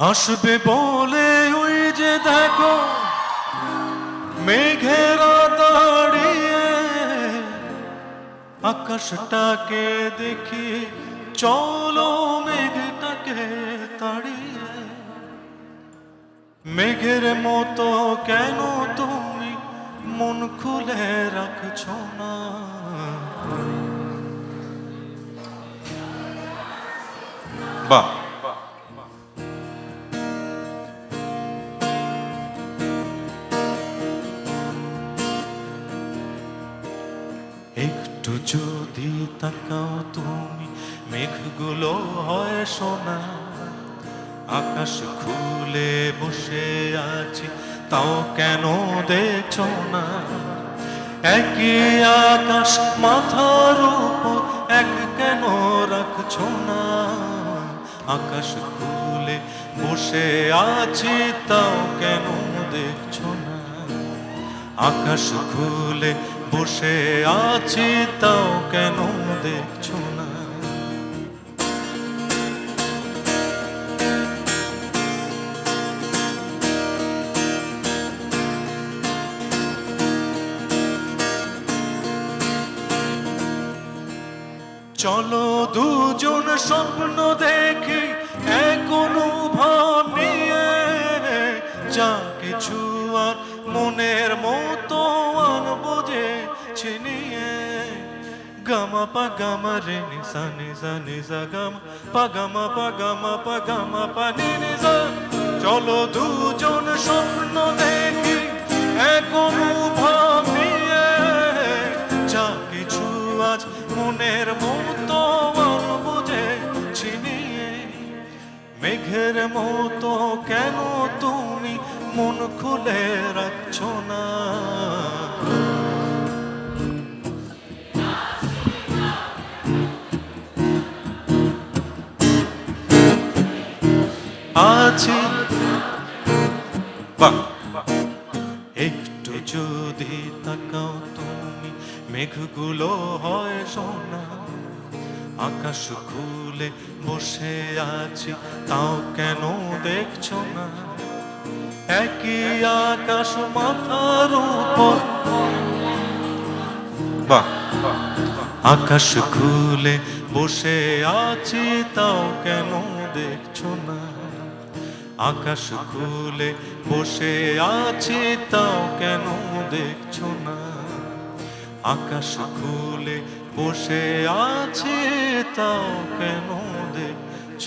আসবে বলে ওই যে দেখো, মেঘেরা দাঁড়িয়ে আকাশটাকে দেখি চলো মেঘটাকে তাড়িয়ে। মেঘের মতো কেন তুমি মন খুলে রাখছো না? বাহ। একটু যদি তাকাও তুমি, মেঘগুলো হয় সোনা। আকাশ খুলে বসে আছি, তাও কেন দেখছ না? একই আকাশ মাথার উপর, এক কেন রাখছো না? আকাশ খুলে বসে আছি, তাও কেন দেখছ না? আকাশ খুলে বসে আছি তাও কেন দেখছ না? চলো দুজন স্বপ্ন দেখি গামা পা গামা পা গামা পা গামা পা নি নিসা চলো দুজন স্বপ্ন দেখি এক অনুভব নিয়ে যা কিছু আজ মনের মতো বুঝে ছিনিয়ে মেঘের মতো কেন তুমি মন খুলে রাখছো না আছি। বাহ। একটু যদি তাকাও তুমি, মেঘগুলো হয় সোনা। আকাশ খুলে বসে আছি, তাও কেন দেখছ না? একই আকাশ মাথার উপর। বাহ। আকাশ খুলে বসে আছি, তাও কেন দেখছ না? আকাশ খুলে বসে আছে তাও কেন দেখছ না? আকাশ খুলে বসে আছে তাও কেন দেখছ